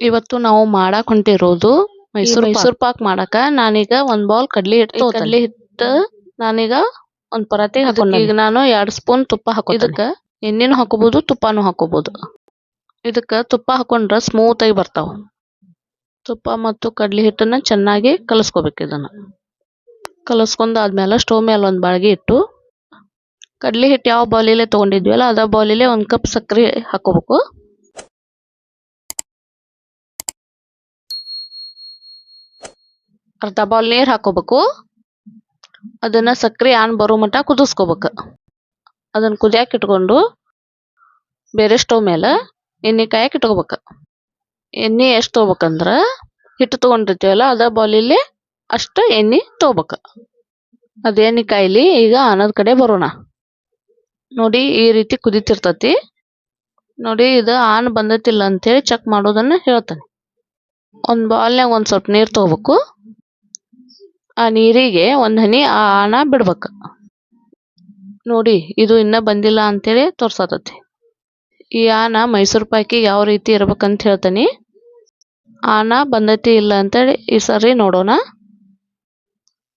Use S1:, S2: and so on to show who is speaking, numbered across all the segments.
S1: ಇವತ್ತು ನಾವು ಮಾಡಾಕ್ ಹೊಂಟಿರೋದು ಮೈಸೂರ್ ಮೈಸೂರ್ ಪಾಕ್ ಮಾಡಾಕ ನಾನೀಗ ಒಂದ್ ಬೌಲ್ ಕಡ್ಲಿ ಹಿಟ್ಟು ಕಡ್ಲಿ ಹಿಟ್ಟು ನಾನೀಗ ಒಂದ್ ಪರಾತಿ ಹಾಕೊಂಡ್ ಈಗ ನಾನು ಎರಡ್ ಸ್ಪೂನ್ ತುಪ್ಪ ಹಾಕೋ ಇದಕ್ಕ ಎಣ್ಣೆನು ಹಾಕೋಬಹುದು ತುಪ್ಪಾನು ಹಾಕೋಬಹುದು ಇದಕ್ಕ ತುಪ್ಪ ಹಾಕೊಂಡ್ರ ಸ್ಮೂತ್ ಆಗಿ ಬರ್ತಾವ. ತುಪ್ಪ ಮತ್ತು ಕಡ್ಲಿ ಹಿಟ್ಟನ್ನ ಚೆನ್ನಾಗಿ ಕಲಸ್ಕೋಬೇಕು ಇದನ್ನ. ಕಲಸ್ಕೊಂಡ್ ಆದ್ಮೇಲೆ ಸ್ಟೋವ್ ಮೇಲೆ ಒಂದ್ ಬಾಳ್ಗೆ ಇಟ್ಟು ಕಡ್ಲಿ ಹಿಟ್ಟು ಯಾವ ಬೌಲಿಲೆ ತಗೊಂಡಿದ್ವಲ್ಲ ಅದ ಬೌಲಿಲೆ ಒಂದ್ ಕಪ್ ಸಕ್ಕರೆ ಹಾಕೋಬೇಕು. ಅರ್ಧ ಬೌಲ್ ನೀರ್ ಹಾಕೋಬೇಕು. ಅದನ್ನ ಸಕ್ಕರೆ ಆನ್ ಬರೋ ಮಟ್ಟ ಕುದಿಸ್ಕೋಬೇಕು. ಅದನ್ನ ಕುದಿಯಾಕ ಇಟ್ಕೊಂಡು ಬೇರೆ ಸ್ಟವ್ ಮೇಲೆ ಎಣ್ಣೆ ಕಾಯಕ್ ಇಟ್ಕೋಬೇಕು. ಎಣ್ಣೆ ಎಷ್ಟು ತಗೋಬೇಕಂದ್ರ ಹಿಟ್ಟು ತೊಗೊಂಡಿರ್ತೀವಲ್ಲ ಅದ ಬೌಲಿಲಿ ಅಷ್ಟ ಎಣ್ಣೆ ತೊಗೋಬೇಕು. ಅದೇನಿ ಎಣ್ಣೆ ಕಾಯಿಲಿ ಈಗ ಅನ್ನದ ಕಡೆ ಬರೋಣ. ನೋಡಿ ಈ ರೀತಿ ಕುದಿತಿರ್ತತಿ. ನೋಡಿ ಇದು ಆನ್ ಬಂದತಿಲ್ಲ ಅಂತೇಳಿ ಚೆಕ್ ಮಾಡೋದನ್ನ ಹೇಳ್ತಾನೆ. ಒಂದು ಬೌಲ್ನಾಗ ಒಂದ್ ಸ್ವಲ್ಪ ನೀರ್ ತಗೋಬೇಕು. ಆ ನೀರಿಗೆ ಒಂದ್ ಹನಿ, ಆ ಆನ ಬಿಡ್ಬೇಕು. ನೋಡಿ, ಇದು ಇನ್ನ ಬಂದಿಲ್ಲ ಅಂತೇಳಿ ತೋರ್ಸತತಿ. ಈ ಆನ ಮೈಸೂರು ಪಾಕಿ ಯಾವ ರೀತಿ ಇರ್ಬೇಕಂತ ಹೇಳ್ತಾನೆ. ಆನ ಬಂದತಿ ಇಲ್ಲ ಅಂತೇಳಿ ಈ ಸರಿ ನೋಡೋಣ.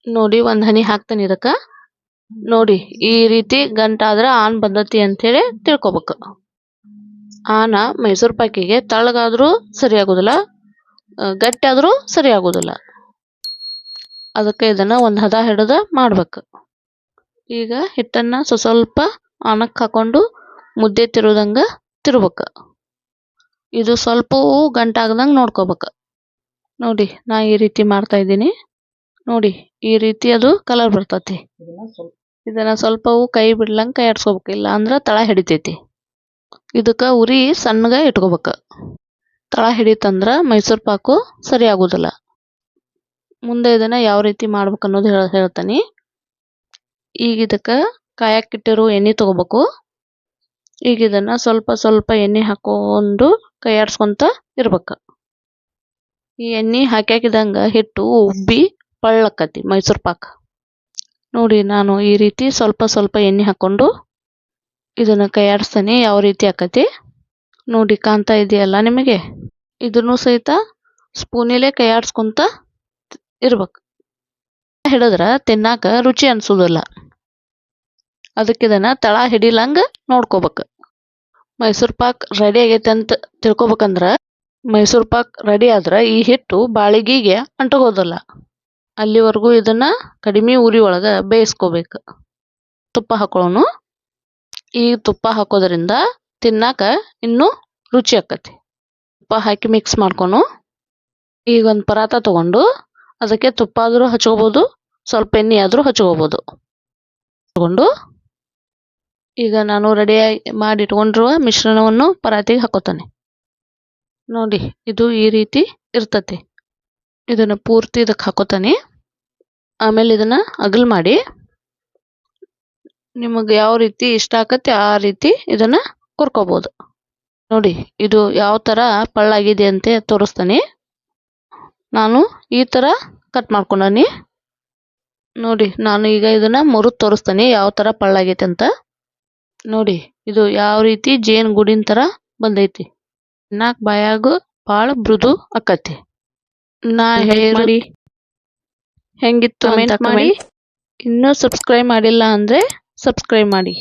S1: ನೋಡಿ, ಒಂದ್ ಹನಿ ಹಾಕ್ತಾನೆ ಇದಕ್ಕ. ನೋಡಿ, ಈ ರೀತಿ ಗಂಟಾದ್ರ ಆನ್ ಬಂದತಿ ಅಂತೇಳಿ ತಿಳ್ಕೊಬೇಕು. ಆನ ಮೈಸೂರು ಪಾಕಿಗೆ ತಳ್ಳಗಾದ್ರೂ ಸರಿ ಆಗುದಿಲ್ಲ ಗಟ್ಟಿ ಆದ್ರೂ ಸರಿ ಆಗುದಿಲ್ಲ. ಅದಕ್ಕೆ ಇದನ್ನ ಒಂದು ಹದ ಹಿಡಿದು ಮಾಡ್ಬೇಕು. ಈಗ ಹಿಟ್ಟನ್ನು ಸ್ವಸ್ವಲ್ಪ ಸ್ವಲ್ಪ ಆನಕ್ ಹಾಕೊಂಡು ಮುದ್ದೆ ತಿರುದಂಗ ತಿರ್ಬೇಕು. ಇದು ಸ್ವಲ್ಪವು ಗಂಟಾಗ್ದಂಗೆ ನೋಡ್ಕೋಬೇಕು. ನೋಡಿ ನಾ ಈ ರೀತಿ ಮಾಡ್ತಾ ಇದ್ದೀನಿ. ನೋಡಿ ಈ ರೀತಿ ಅದು ಕಲರ್ ಬರ್ತತಿ. ಇದನ್ನ ಸ್ವಲ್ಪವು ಕೈ ಬಿಡ್ಲಂಗೆ ಕೈ ಆಡ್ಸ್ಕೋಬೇಕು ಇಲ್ಲ ಅಂದ್ರೆ ತಳ ಹಿಡಿತೈತಿ. ಇದಕ್ಕೆ ಉರಿ ಸಣ್ಣಗೆ ಇಟ್ಕೋಬೇಕು. ತಳ ಹಿಡಿತಂದ್ರೆ ಮೈಸೂರ್ ಪಾಕು ಸರಿ ಆಗುದಿಲ್ಲ ಮುಂದೆ ಇದನ್ನ ಯಾವ ರೀತಿ ಮಾಡ್ಬೇಕು ಅನ್ನೋದು ಹೇಳ, ಹೇಳ್ತಾನೆ. ಈಗ ಇದಕ್ಕೆ ಕಾಯಕ್ ಇಟ್ಟಿರೋ ಎಣ್ಣೆ ತಗೋಬೇಕು. ಈಗ ಇದನ್ನ ಸ್ವಲ್ಪ ಸ್ವಲ್ಪ ಎಣ್ಣೆ ಹಾಕೊಂಡು ಕೈಯಾಡ್ಸ್ಕೊಂತ ಇರ್ಬೇಕು. ಈ ಎಣ್ಣೆ ಹಾಕ್ಯಾಕಿದಂಗ ಹಿಟ್ಟು ಉಬ್ಬಿ ಪಳ್ಳಕ್ಕತಿ ಮೈಸೂರ್ ಪಾಕ್. ನೋಡಿ ನಾನು ಈ ರೀತಿ ಸ್ವಲ್ಪ ಸ್ವಲ್ಪ ಎಣ್ಣೆ ಹಾಕೊಂಡು ಇದನ್ನ ಕೈ ಆಡಿಸ್ತಾನೆ ಯಾವ ರೀತಿ ಆಕತಿ. ನೋಡಿ ಕಾಣ್ತಾ ಇದೆಯಲ್ಲ ನಿಮಗೆ? ಇದನ್ನು ಸಹಿತ ಸ್ಪೂನಿಲೇ ಕೈ ಆಡ್ಸ್ಕೊಂತ ಇರ್ಬೇಕು. ಹಿಡಿದ್ರ ತಿನ್ನಾಕ ರುಚಿ ಅನ್ಸೋದಿಲ್ಲ. ಅದಕ್ಕೆ ಇದನ್ನ ತಳ ಹಿಡಿಲಂಗ ನೋಡ್ಕೋಬೇಕು. ಮೈಸೂರ್ ಪಾಕ್ ರೆಡಿ ಆಗೈತೆ ಅಂತ ತಿಳ್ಕೊಬೇಕಂದ್ರ ಮೈಸೂರ್ ಪಾಕ್ ರೆಡಿ ಆದ್ರ ಈ ಹಿಟ್ಟು ಬಾಳಿಗೆಗೆ ಅಂಟಗೋದಲ್ಲ. ಅಲ್ಲಿವರೆಗೂ ಇದನ್ನ ಕಡಿಮೆ ಉರಿ ಒಳಗ ಬೇಯಿಸ್ಕೋಬೇಕು. ತುಪ್ಪ ಹಾಕೊಳ್ಳೋನು. ಈ ತುಪ್ಪ ಹಾಕೋದ್ರಿಂದ ತಿನ್ನಾಕ ಇನ್ನೂ ರುಚಿ ಆಕತಿ. ತುಪ್ಪ ಹಾಕಿ ಮಿಕ್ಸ್ ಮಾಡ್ಕೊನು. ಈಗ ಒಂದು ಪರಾತ ತಗೊಂಡು ಅದಕ್ಕೆ ತುಪ್ಪ ಆದರೂ ಹಚ್ಕೋಬೋದು, ಸ್ವಲ್ಪ ಎಣ್ಣೆ ಆದರೂ ಹಚ್ಕೋಬೋದು. ತಗೊಂಡು ಈಗ ನಾನು ರೆಡಿಯಾಗಿ ಮಾಡಿ ಇಟ್ಕೊಂಡಿರುವ ಮಿಶ್ರಣವನ್ನು ಪರಾತಿಗೆ ಹಾಕೋತಾನೆ. ನೋಡಿ, ಇದು ಈ ರೀತಿ ಇರ್ತತಿ. ಇದನ್ನು ಪೂರ್ತಿ ಇದಕ್ಕೆ ಹಾಕೋತಾನೆ. ಆಮೇಲೆ ಇದನ್ನು ಅಗಲ್ ಮಾಡಿ, ನಿಮಗೆ ಯಾವ ರೀತಿ ಇಷ್ಟ ಆಗತ್ತೆ ಆ ರೀತಿ ಇದನ್ನು ಕೊರ್ಕೋಬೋದು ನೋಡಿ, ಇದು ಯಾವ ಥರ ಪಳ್ಳಾಗಿದೆ ಅಂತ ತೋರಿಸ್ತಾನೆ. ನಾನು ಈ ತರ ಕಟ್ ಮಾಡ್ಕೊಂಡಿ ನೋಡಿ ನಾನು ಈಗ ಇದನ್ನ ಮುರು ತೋರಿಸ್ತೀನಿ ಯಾವ ತರ ಪಳ್ಳಾಗೈತೆ ಅಂತ. ನೋಡಿ ಇದು ಯಾವ ರೀತಿ ಜೇನು ಗುಡಿನ ತರ ಬಂದೈತಿ. ನಾಲ್ಕು ಬಾಯಾಗು ಭಾಳ ಮೃದು ಆಕತಿ. ನಾ ಹೇಳಿ ಹೆಂಗಿತ್ತು ಮಾಡಿ. ಇನ್ನೂ ಸಬ್ಸ್ಕ್ರೈಬ್ ಮಾಡಿಲ್ಲ ಅಂದ್ರೆ ಸಬ್ಸ್ಕ್ರೈಬ್ ಮಾಡಿ.